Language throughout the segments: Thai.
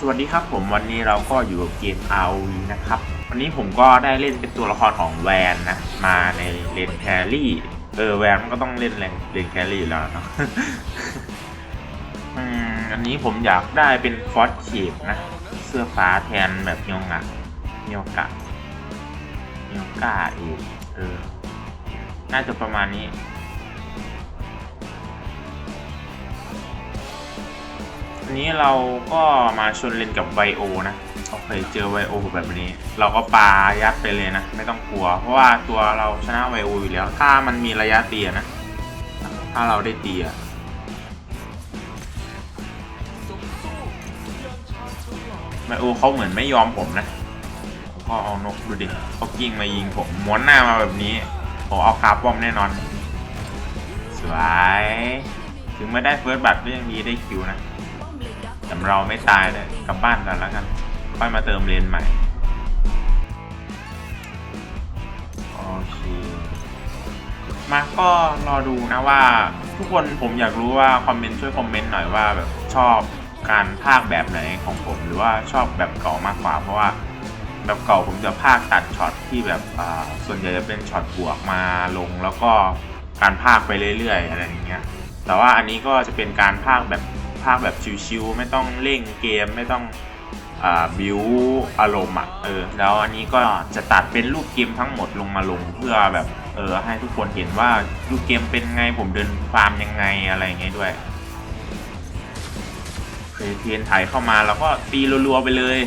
สวัสดีครับผมวันนี้เราก็อยู่กับเกม ROV นะครับ วันนี้ผมก็ได้เล่นเป็นตัวละครของแวนนะ มาในเลนแครี่เออแวนมันก็ต้องเล่นเลนเลนแครี่อยู่แล้วเนาะอืมอันนี้ผมอยากได้เป็นฟอสเชฟนะ เสื้อฟ้าแทนแบบโยงะโยกะโยกะอีกเออน่าจะประมาณนี้ อันนี้เราก็มาชนเลนกับไวโอนะโอเคเจอไวโอแบบนี้ เราก็ปายัดไปเลยนะ ไม่ต้องกลัว เพราะว่าตัวเราชนะไวโออยู่แล้ว ถ้ามันมีระยะตีอะนะ ถ้าเราได้ตีอะไวโอเขาเหมือนไม่ยอมผมนะก็เอานกดูดิเขากิ้งมายิงผมม้วนหน้ามาแบบนี้ผมเอาคาร์บอมแน่นอน สวย ถึงไม่ได้เฟิร์สบัตก็ยังดีได้คิวนะ แต่เราไม่ตายเลยกลับบ้านกันแล้วกัน ค่อยมาเติมเลนใหม่ โอเค มาก็รอดูนะว่า ทุกคนผมอยากรู้ว่า คอมเมนต์ช่วยคอมเมนต์หน่อยว่าแบบชอบการภาคแบบไหนของผมหรือว่าชอบแบบเก่ามากกว่า เพราะว่าแบบเก่าผมจะภาคตัดช็อตที่แบบส่วนใหญ่จะเป็นช็อตบวกมาลงแล้วก็การภาคไปเรื่อยๆอะไรอย่างเงี้ยแต่ว่าอันนี้ก็จะเป็นการภาคแบบาคแบบชิวๆไม่ต้องเร่งเกมไม่ต้องอบิวอารมณ์อะเออแล้วอันนี้ก็จะตัดเป็นรูปเกมทั้งหมดลงมาลงเพื่อแบบเออให้ทุกคนเห็นว่ารูปเกมเป็นไงผมเดินฟาร์มยังไงอะไรอย่างเงี้ยด้วยเคยเทียนไถเข้ามาแล้วก็ตีรัวๆไปเลย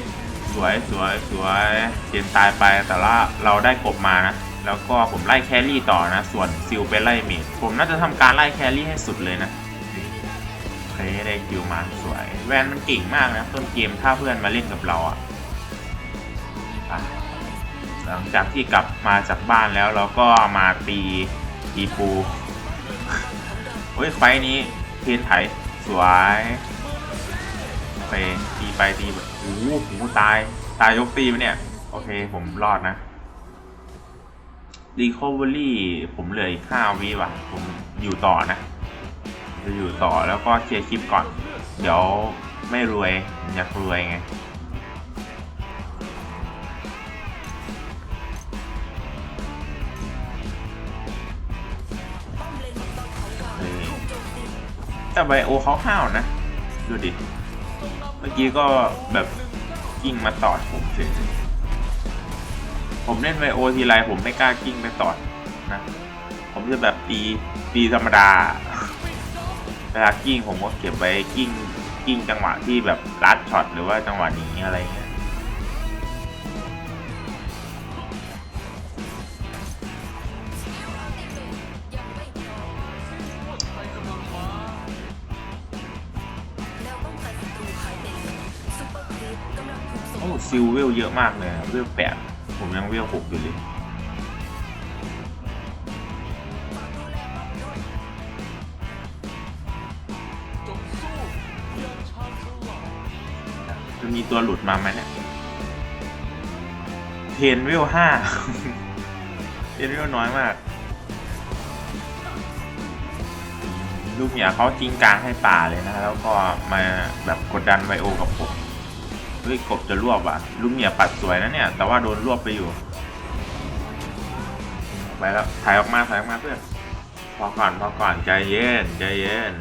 สวยสวยสวยเทียนตายไปแต่ละเราได้กบมานะแล้วก็ผมไล่แครี่ต่อนะ ส่วนซิลไปไล่เมดผมน่าจะทำการไล่แครี่ให้สุดเลยนะ โอเคได้คิวมาสวย แวนมันเก่งมากนะต้นเกมถ้าเพื่อนมาเล่นกับเราอะ่ะหลังจากที่กลับมาจากบ้านแล้วเราก็มาตีตีปูเฮ้ยไฟนี้เทนไถสวยโอเคตีไปตีไปโอ้โหโอ้โหตาย ตายยกตีไปเนี่ย โอเคผมรอดนะ Recovery ผมเหลืออีกห้าวิว่ะ ผมอยู่ต่อนะ จะอยู่ต่อแล้วก็เคลียร์คลิปก่อน เดี๋ยวไม่รวยอยากรวยไงแต่ไบโอเขาห้าวนะ ดูดิ เมื่อกี้ก็แบบกิ้งมาตอดผมเฉยผมเล่นไบโอทีไรผมไม่กล้ากิ้งไปตอดนะ ผมจะแบบตีตีธรรมดา เวลากิ้งผมก็เก็บไว้กิ้งกิ้งจังหวะที่แบบลัดช็อตหรือว่าจังหวะนี้อะไรเงี้ยโอ้ซิลเวลเยอะมากเลยเวลแปดผมยังเวลหกอยู่เลย มีตัวหลุดมาไหมเนี่ยเทนเวลห้าเทนเวลน้อยมาก ลูกเหมียเขาทิ้งกลางให้ป่าเลยนะแล้วก็มาแบบกดดันไวโอกับผมเฮ้ยกบจะรวบอะ ลูกเหมียปัดสวยนะเนี่ย แต่ว่าโดนรวบไปอยู่ไปแล้วถ่ายออกมาถ่ายออกมาเพื่อนพอก่อนพอก่อนใจเย็นใจเย็น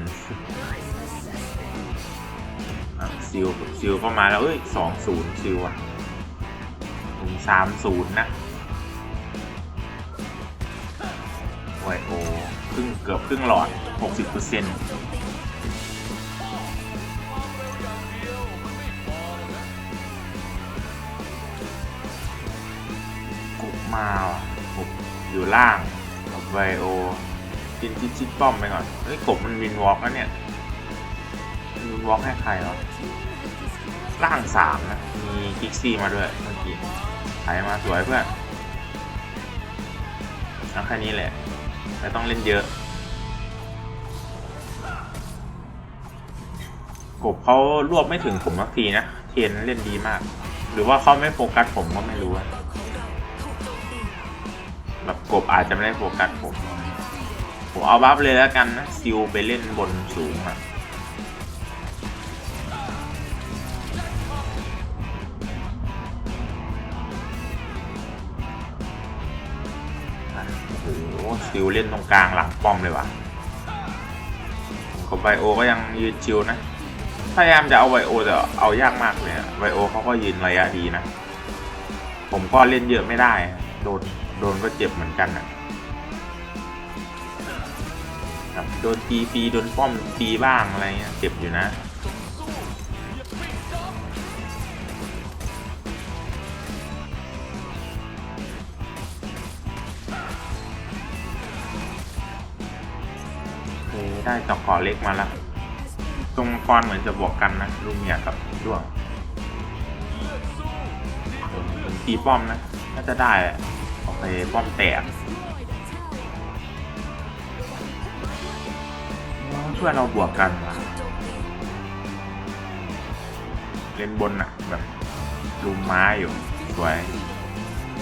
ซิลซิลก็มาแล้ว เอ้ยสองศูนย์ซิลอะผมสามศูนย์นะโอ้ยโอครึ่งเกือบครึ่งหลอดหกสิบเปอร์เซ็นต์กบมาว่ะกบอยู่ล่างกับไวโอกินชิดชิดป้อมไปก่อน เฮ้ยกบมันวินวอล์กแล้วเนี่ย วอล์กให้ใครวะล่างสามนะ มีกิกซี่มาด้วยเมื่อกี้ถ่ายมาสวยเพื่อนเอาแค่นี้แหละไม่ต้องเล่นเยอะ กบเขารวบไม่ถึงผมสักทีนะ เทนเล่นดีมาก หรือว่าเขาไม่โฟกัสผมก็ไม่รู้อะแบบกบอาจจะไม่ได้โฟกัสผม ผมเอาบัฟเลยแล้วกันนะ ซิลไปเล่นบนสูงอะ ซิลเล่นตรงกลางหลังป้อมเลยว่ะผมกับไบโอก็ยังยืนชิวนะ พยายามจะเอาไวโอแต่เอายากมากเลยไวโอเขาก็ยืนระยะดีนะ ผมก็เล่นเยอะไม่ได้ โดนโดนก็เจ็บเหมือนกันนะโดนตีฟรีโดนป้อมตีบ้างอะไรเงี้ยเจ็บอยู่นะ อเคได้จอกเกาะเล็กมาแล้ว ตรงมังกรเหมือนจะบวกกันนะลูกเมียกับด้วงผมตีป้อมนะน่าจะได้แหละโอเคป้อมแตกช่วยเราบวกกันว่ะเล่นบนอะแบบลุมม้าอยู่ สวย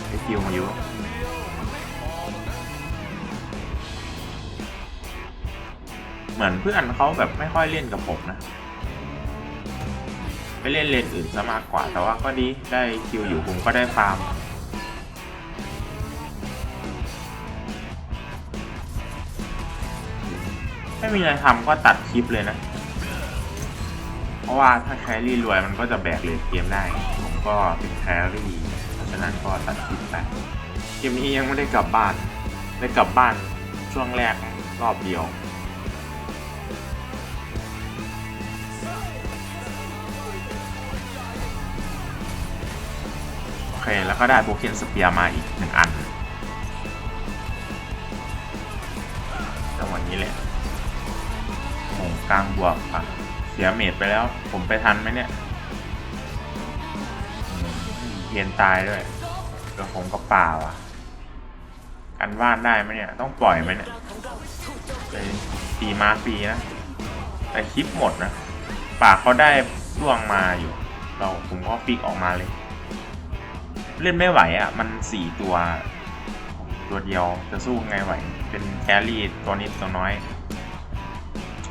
ไอคิวมาอยู่ เหมือนเพื่อนเขาแบบไม่ค่อยเล่นกับผมนะ ไปเล่นเลนอื่นซะมากกว่า แต่ว่าก็ดีได้คิวอยู่ผมก็ได้ฟาร์มไม่มีอะไรทำก็ตัดคลิปเลยนะ เพราะว่าถ้าแครี่รวยมันก็จะแบกเลนเกมได้ ผมก็เป็นแครี่เพราะฉะนั้นก็ตัดคลิปไปเกมนี้ยังไม่ได้กลับบ้าน ได้กลับบ้านช่วงแรกรอบเดียว เคแล้วก็ได้โบเคนสเปียร์มาอีกหนึ่งอันจังหวะนี้แหละโอ้กลางบวกอะเสียเมดไปแล้ว ผมไปทันไหมเนี่ยอืมเย็นตายด้วยเดี๋ยวผมก็ป่าว่ะ กันว่านได้ไหมเนี่ย ต้องปล่อยไหมเนี่ยไปตีมาฟรีนะ แต่คลิปหมดนะ ป่าเขาได้ล่วงมาอยู่ เราผมก็ฟิกออกมาเลย เล่นไม่ไหวอะ มันสี่ตัว ตัวเดียวจะสู้ไงไหว เป็นแครี่ตัวนิดตัวน้อย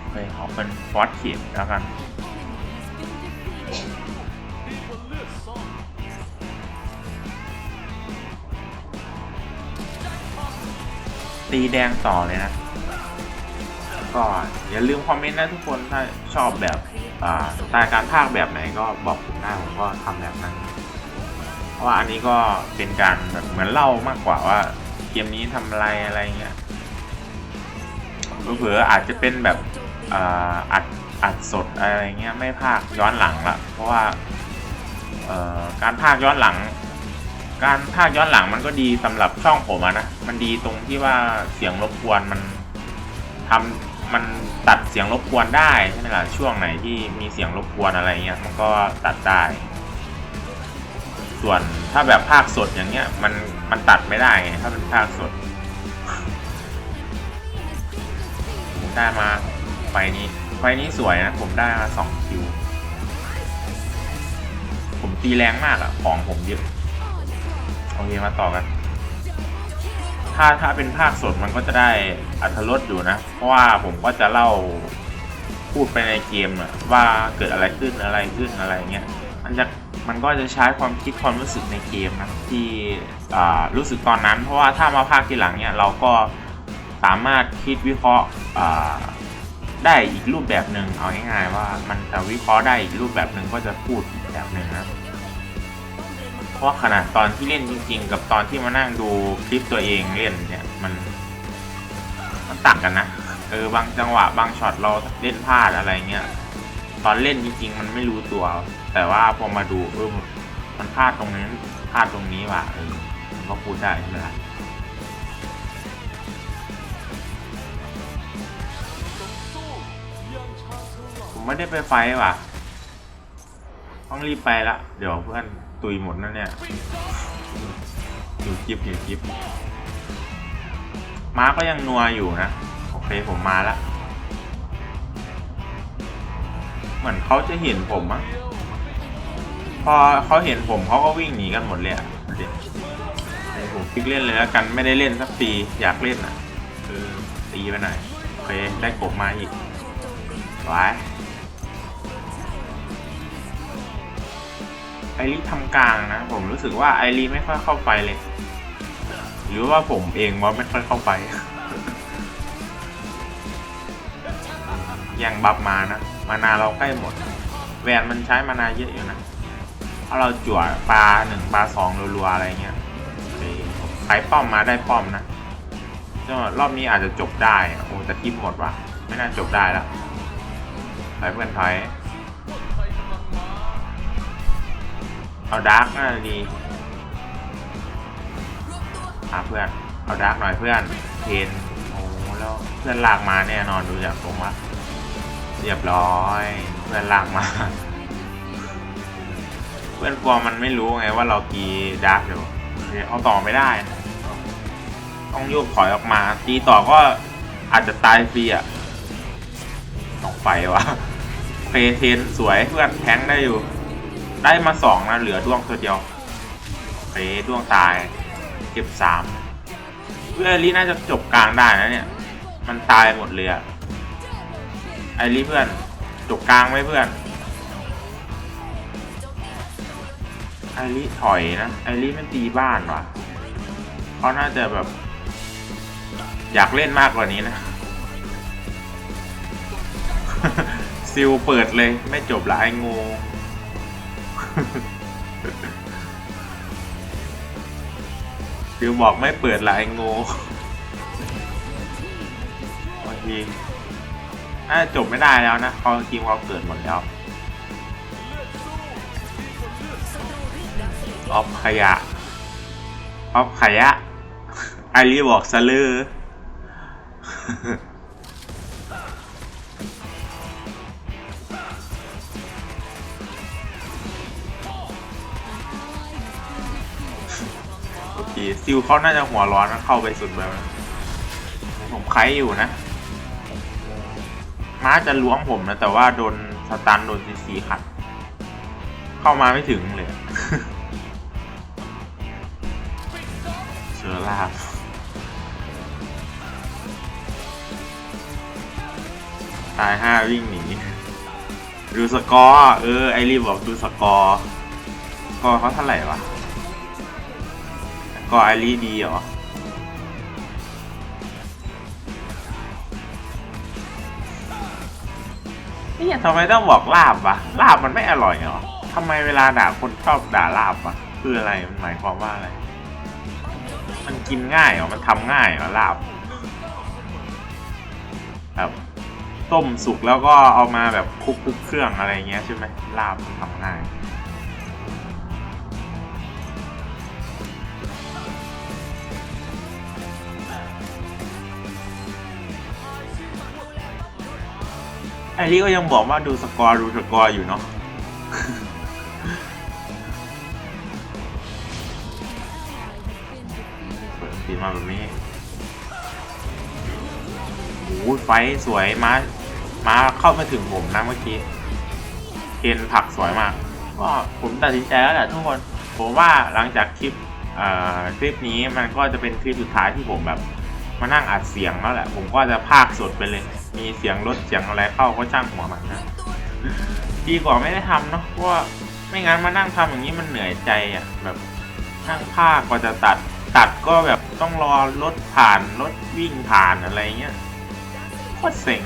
เคเอาเป็นฟอสเขียแล้วกันตีแดงต่อเลยนะ ก็อย่าลืมคอมเมนต์นะทุกคน ถ้าชอบแบบ อ่าสไตล์การพากแบบไหนก็บอกผมได้ผมก็ทำแบบนั้น เพราะว่าอันนี้ก็เป็นการแบบเหมือนเล่ามากกว่าว่าเกมนี้ทำอะไรอะไรเงี้ยเผื่ออาจจะเป็นแบบอัดอัดสดอะไรเงี้ยไม่พากย์ย้อนหลังละเพราะว่าการพากย์ย้อนหลัง การพากย์ย้อนหลังมันก็ดีสำหรับช่องผมะนะมันดีตรงที่ว่าเสียงรบกวนมันทำมันตัดเสียงรบกวนได้ใช่ไหมล่ะช่วงไหนที่มีเสียงรบกวนอะไรเงี้ยมันก็ตัดได้ ส่วนถ้าแบบภาคสดอย่างเงี้ย มันมันตัดไม่ได้ไงถ้าเป็นภาคสดผมได้มาไฟนี้ ไฟนี้สวยนะ ผมได้มาสองคิว ผมตีแรงมากอะของผมเยอะโอเคมาต่อกัน ถ้าถ้าเป็นภาคสดมันก็จะได้อัธรสอยู่นะ เพราะว่าผมก็จะเล่าพูดไปในเกมอะว่าเกิดอะไรขึ้นอะไรขึ้นอะไรเงี้ย มันจะ มันก็จะใช้ความคิดความรู้สึกในเกมนะที่รู้สึกตอนนั้น เพราะว่าถ้ามาภาคทีหลังเนี่ยเราก็สามารถคิดวิเคราะห์ได้อีกรูปแบบหนึ่งเอาง่ายๆว่ามันจะวิเคราะห์ได้อีกรูปแบบหนึ่งก็จะพูดอีกแบบหนึ่งนะเพราะขนาดตอนที่เล่นจริง ๆ กับตอนที่มานั่งดูคลิปตัวเองเล่นเนี่ยมันมันต่างกันนะเออบางจังหวะบางช็อตเราเล่นพลาดอะไรเงี้ยตอนเล่นจริงๆมันไม่รู้ตัว แต่ว่าพอมาดูเออมันพลาดตรงนี้พลาดตรงนี้ว่ะเออมันก็พูดได้ใช่ไหมล่ะผมไม่ได้ไปไฟว่ะ ต้องรีบไปละ เดี๋ยวเพื่อนตุยหมดนั่นเนี่ยอยู่จิบอยู่จิบม้าก็ยังนัวอยู่นะ โอเคผมมาละ เหมือนเขาจะเห็นผมอะ พอเขาเห็นผมเขาก็วิ่งหนีกันหมดเลยอะผมคลิกเล่นเลยแล้วกันไม่ได้เล่นสักปีอยากเล่นอะตีไปไหนโอเคได้กบมาอีกไว้ไอรีทำกลางนะ ผมรู้สึกว่าไอรีไม่ค่อยเข้าไปเลย หรือว่าผมเองว่าไม่ค่อยเข้าไป ยังบับมานะ มานาเราใกล้หมด แวนมันใช้มานาเยอะอยู่นะ ถ้าเราจั่วปลาหนึ่งปลาสองรัวๆอะไรเงี้ยใครป้อมมาได้ป้อมนะก็รอบนี้อาจจะจบได้โอ้แต่ทิปหมดว่ะ ไม่น่าจบได้แล้วไปเพื่อนถอยเอาดาร์กน่าดีหาเพื่อน เอาดาร์กหน่อยเพื่อนเทนโอ้แล้วเพื่อนลากมาแน่นอนดูจากตรงว่าเรียบร้อย เพื่อนลากมา เพื่อนกลัวมันไม่รู้ไงว่าเรากีดาร์กอยู่เอาต่อไม่ได้ ต้องโยกถอยออกมา ตีต่อก็อาจจะตายฟรีอะต้องไปวะเพเทนสวยเพื่อนแทงได้อยู่ ได้มาสองนะเหลือด้วงตัวเดียวเพด้วงตายเก็บสามเพื่อไอริน่าจะจบกลางได้นะเนี่ย มันตายหมดเลยอะไอริเพื่อน จบกลางไหมเพื่อน ไอริถอยนะไอริมันตีบ้านว่ะเขาน่าจะแบบ อยากเล่นมากกว่านี้นะ ซิลเปิดเลยไม่จบละไองูซิลบอกไม่เปิดละไองูบางทีน่าจบไม่ได้แล้วนะเขาะทีมเขาเกิดหมดแล้ว ออฟขยะออฟขยะไอรีบอกสลือโอเคซิลเขาน่าจะหัวร้อนนะเข้าไปสุดแบบผมไคล้อยู่นะ ม้าจะล้วงผมนะ แต่ว่าโดนสตันโดนซีซีขัด เข้ามาไม่ถึงเลย เชื้อราบตายห้าวิ่งหนีดูสกอร์ เออ ไอรีบบอกดูสกอร์สกอร์เขาเท่าไหร่วะก็ไอรีดีเหรอนี่ทำไมต้องบอกลาบวะลาบมันไม่อร่อยเหรอทำไมเวลาด่าคนชอบด่าลาบวะคืออะไรมันหมายความว่าอะไรมัน กินง่ายเหรอมันทำง่ายเหรอลาบแบบต้มสุกแล้วก็เอามาแบบคลุกคลุกเครื่องอะไรเงี้ยใช่ไหมลาบมันทำง่ายไอรี่ก็ยังบอกว่าดูสกอร์ดูสกอร์อยู่เนาะ ตีมาแบบนี้โอ้ไฟสวยมามาเข้ามาถึงผมนะเมื่อกี้เกณฑ์ผักสวยมาก ก็ผมตัดสินใจแล้วแหละทุกคน ผมว่าหลังจากคลิปคลิปนี้มันก็จะเป็นคลิปสุดท้ายที่ผมแบบมานั่งอัดเสียงแล้วแหละ ผมก็จะพากสดไปเลย มีเสียงรถเสียงอะไรเข้าก็ช่างหัวมันนะดีกว่าไม่ได้ทำเนาะเพราะว่าไม่งั้นมานั่งทำอย่างนี้มันเหนื่อยใจอะแบบนั่งพากกว่าจะตัดตัดก็แบบ ต้องรอรถผ่านรถวิ่งผ่านอะไรเงี้ยโคตรเซ็ง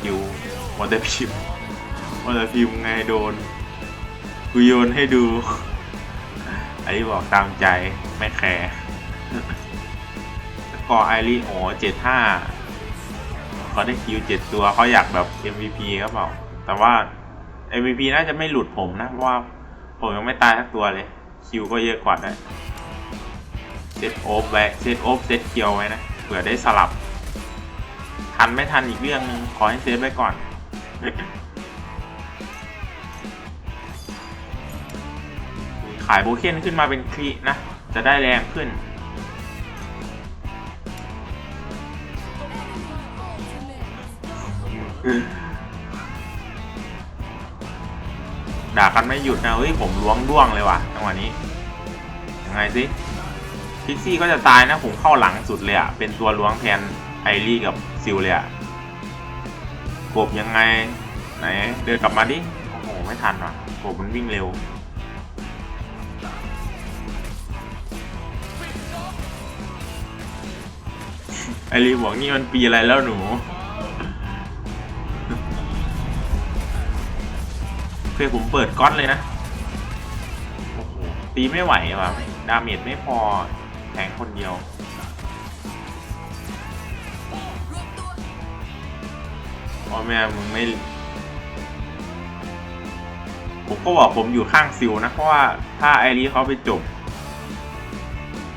คิวมอเตอร์พิมมอเตอร์พิมไงโดนกูโยนให้ดูไอ้บอกตามใจไม่แคร์กอไอรีโอเจ็ดห้าเขาได้คิวเจ็ดตัวเขาอยากแบบ MVP ก็เปล่าแต่ว่า MVP น่าจะไม่หลุดผมนะ เพราะว่าผมยังไม่ตายทักตัวเลย คิวก็เยอะกว่านะเซตโอฟไว้เซตโอฟเซตเกียวไว้นะเผื่อได้สลับ ทันไม่ทันอีกเรื่องนึงขอให้เซฟไว้ก่อนขายโบเคนขึ้นมาเป็นคลีนะ จะได้แรงขึ้น ด่ากันไม่หยุดนะ เฮ้ย ผมล้วงด้วงเลยว่ะจังหวะนี้ ยังไงสิ พิกซี่ก็จะตายนะผมเข้าหลังสุดเลยอะเป็นตัวล้วงแทนไอรีกับซิลเลยอะกบยังไง ไหน เดินกลับมาดิ โอ้โห ไม่ทันว่ะกบมันวิ่งเร็ว ไอรีบอกนี่มันปีอะไรแล้วหนู เคยผมเปิดก้อนเลยนะตีไม่ไหวว่ะดาเมจไม่พอ แทงคนเดียว พ่อแม่มึงไม่ ผมก็บอกผมอยู่ข้างซิลนะ เพราะว่าถ้าไอรีเขาไปจบ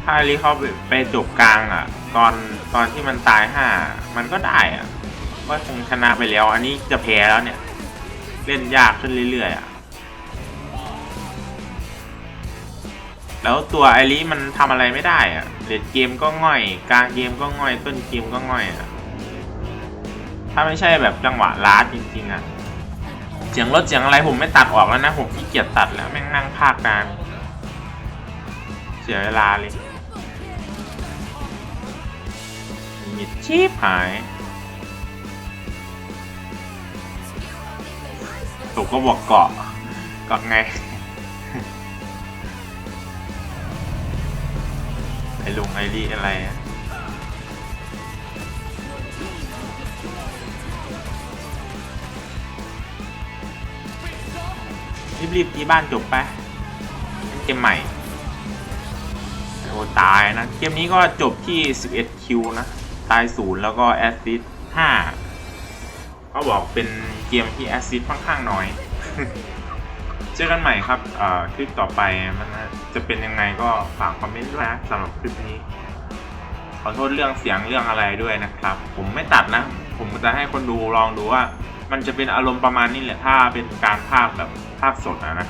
ถ้าไอรีเขาไปไปจบกลางอะ ตอนตอนที่มันตายห้ามันก็ได้อะว่าคงชนะไปแล้ว อันนี้จะแพ้แล้วเนี่ย เล่นยากขึ้นเรื่อยๆอะ แล้วตัวไอรีมันทำอะไรไม่ได้อะเลดเกมก็ง่อย กลางเกมก็ง่อย ต้นเกมก็ง่อยอะถ้าไม่ใช่แบบจังหวะลาดจริง ๆอะเสียงรถเสียงอะไรผมไม่ตัดออกแล้วนะ ผมขี้เกียจตัดแล้วแม่งนั่งพากนานเสียเวลาเลยมิดชีพหายถูกก็บอกเกาะเกาะไง ไอ้ลุงไอรีอะไรอะรีบๆตีบ้านจบไปเล่นเกมใหม่โอ้ตายนะ เกมนี้ก็จบที่ 11 คิวนะ ตายศูนย์แล้วก็แอสซิส5ก็บอกเป็นเกมที่แอสซิสค่อนข้างน้อย เจอกันใหม่ครับคลิปต่อไปมันจะเป็นยังไงก็ฝากคอมเมนต์ด้วยนะสำหรับคลิปนี้ ขอโทษเรื่องเสียงเรื่องอะไรด้วยนะครับ ผมไม่ตัดนะ ผมจะให้คนดูลองดูว่า มันจะเป็นอารมณ์ประมาณนี้แหละถ้าเป็นการภาพแบบภาพสดนะนะ